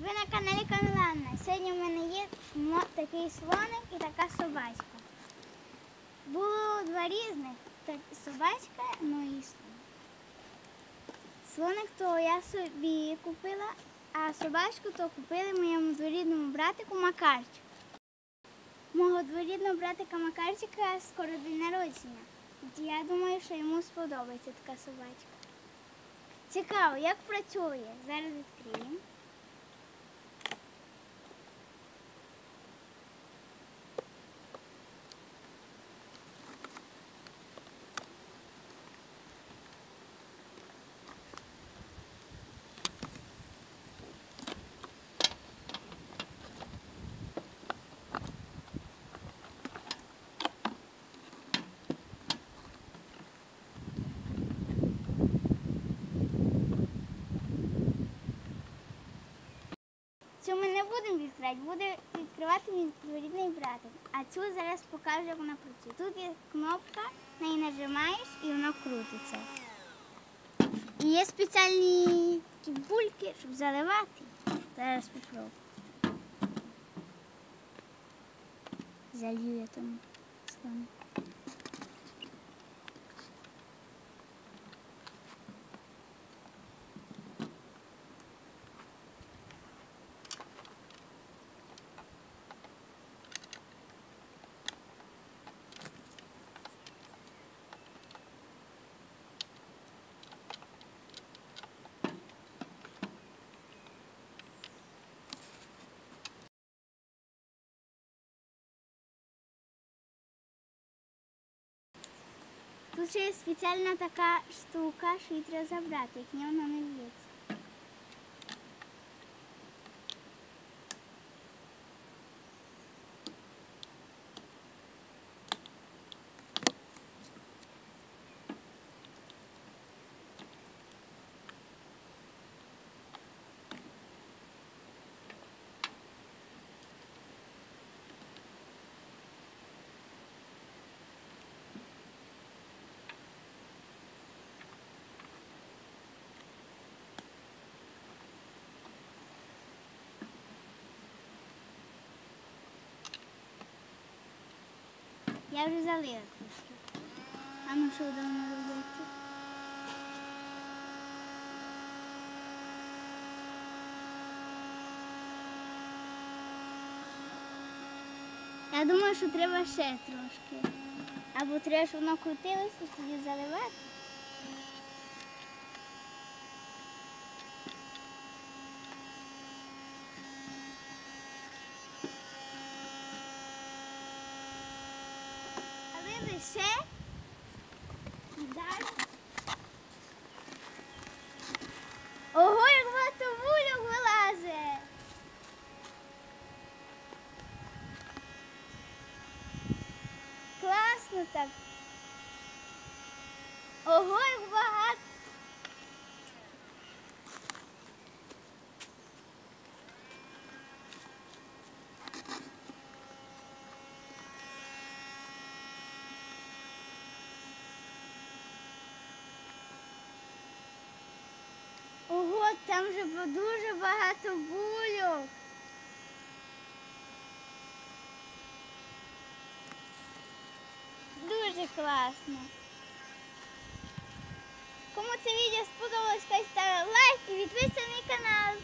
Ви на каналі Каміланна. Сьогодні в мене є такий слоник і така собачка. Було два різних. Собачка, ну і слоник. Слоник то я собі купила, а собачку то купили моєму дворідному братику Макарчику. Мого дворідного братика Макарчика скоро день народження. Я думаю, що йому сподобається така собачка. Цікаво, як працює. Зараз відкриємо. Цю ми не будемо відкривати, буде відкривати мій дворідний братик. А цю зараз покажу, як вона працює. Тут є кнопка, на неї нажимаєш і воно крутиться. І є спеціальні бульки, щоб заливати. Зараз спробую. Залью я там слон. Тут ще є спеціальна така штука, що її треба забрати, як ні вона не б'ється. Я вже залила трошки. А ну що давно робити? Я думаю, що треба ще трошки. Або треба, щоб воно крутилося і тоді заливати. Лише далі. Ого, як багато вулюк вилазить! Класно так. Ого, як багато. Ого, там вже бо- дуже багато бульок. Дуже класно. Кому це відео сподобалось, хай ставить лайк і підписуйтесь на мій канал.